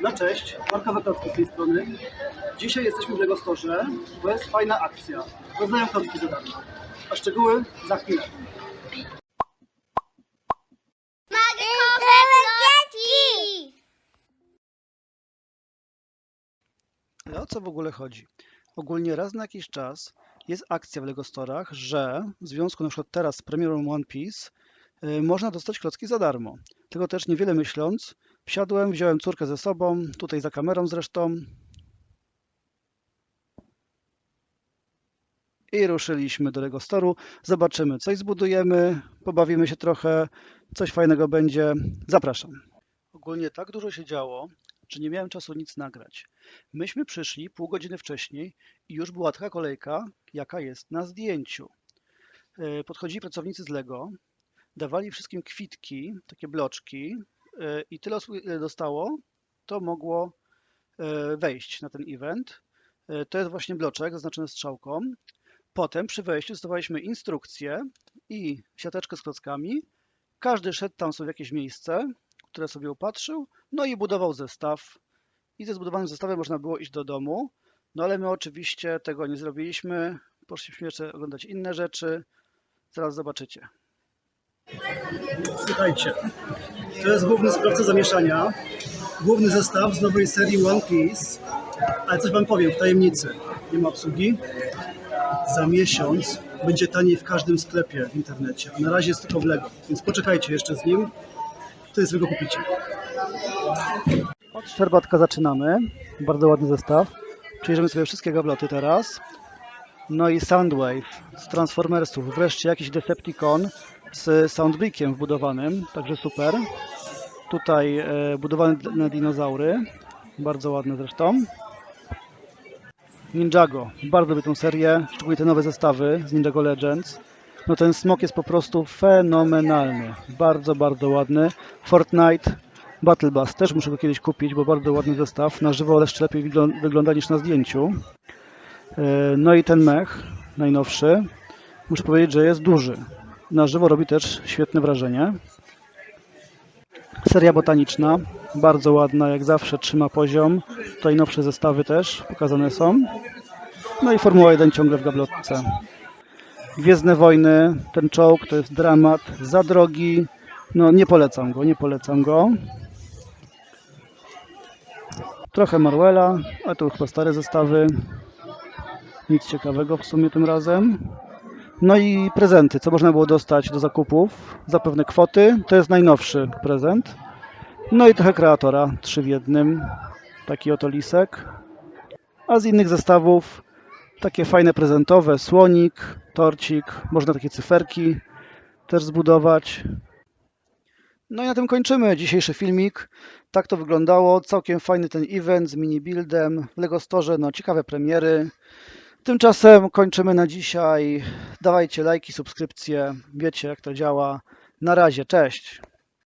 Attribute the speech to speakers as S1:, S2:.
S1: No cześć, Marko Wetowski z tej strony. Dzisiaj jesteśmy w Lego Store, bo jest fajna akcja. Rozdają klocki za darmo. A szczegóły za chwilę. Ale o co w ogóle chodzi? Ogólnie raz na jakiś czas jest akcja w Lego Storach, że w związku na przykład teraz z premierą One Piece y, można dostać klocki za darmo. Tego też niewiele myśląc, wsiadłem, wziąłem córkę ze sobą, tutaj za kamerą zresztą. I ruszyliśmy do Lego Storu. Zobaczymy, coś zbudujemy, pobawimy się trochę, coś fajnego będzie. Zapraszam. Ogólnie tak dużo się działo, że nie miałem czasu nic nagrać. Myśmy przyszli pół godziny wcześniej i już była taka kolejka, jaka jest na zdjęciu. E, Podchodzili pracownicy z Lego, dawali wszystkim kwitki, takie bloczki i tyle osób, ile dostało, to mogło e, wejść na ten event. E, To jest właśnie bloczek zaznaczony strzałką. Potem przy wejściu dostawaliśmy instrukcję i siateczkę z klockami. Każdy szedł tam sobie w jakieś miejsce, które sobie upatrzył, no i budował zestaw. I ze zbudowanym zestawem można było iść do domu. No ale my oczywiście tego nie zrobiliśmy. Poszliśmy jeszcze oglądać inne rzeczy. Zaraz zobaczycie. Słuchajcie, to jest główny sprawca zamieszania. Główny zestaw z nowej serii One Piece. Ale coś wam powiem w tajemnicy. Nie ma obsługi. Za miesiąc będzie taniej w każdym sklepie w internecie. A na razie jest tylko w Lego. Więc poczekajcie jeszcze z nim. Wtedy sobie go kupicie. Od Szczerbatka zaczynamy. Bardzo ładny zestaw. Przejrzymy sobie wszystkie gabloty teraz. No i Soundwave z Transformersów. Wreszcie jakiś Decepticon z soundbrickiem wbudowanym, także super. Tutaj e, budowany na dinozaury. Bardzo ładne zresztą. Ninjago. Bardzo lubię tą serię, szczególnie te nowe zestawy z Ninjago Legends. No ten smok jest po prostu fenomenalny. Bardzo, bardzo ładny. Fortnite Battle Bus. Też muszę go kiedyś kupić, bo bardzo ładny zestaw. Na żywo jeszcze lepiej wyglą- wygląda niż na zdjęciu. E, No i ten mech, najnowszy, muszę powiedzieć, że jest duży. Na żywo robi też świetne wrażenie. Seria botaniczna, bardzo ładna, jak zawsze trzyma poziom. Tutaj nowsze zestawy też pokazane są. No i Formuła 1 ciągle w gablotce. Gwiezdne Wojny, ten czołg to jest dramat, za drogi. No nie polecam go, nie polecam go. Trochę Marwella, a tu chyba stare zestawy. Nic ciekawego w sumie tym razem. No i prezenty, co można było dostać do zakupów za pewne kwoty. To jest najnowszy prezent. No i trochę kreatora, trzy w jednym. Taki oto lisek. A z innych zestawów takie fajne prezentowe, słonik, torcik, można takie cyferki też zbudować. No i na tym kończymy dzisiejszy filmik. Tak to wyglądało. Całkiem fajny ten event z mini buildem w Lego Store. No ciekawe premiery. Tymczasem kończymy na dzisiaj. Dawajcie lajki, subskrypcje. Wiecie jak to działa. Na razie, cześć.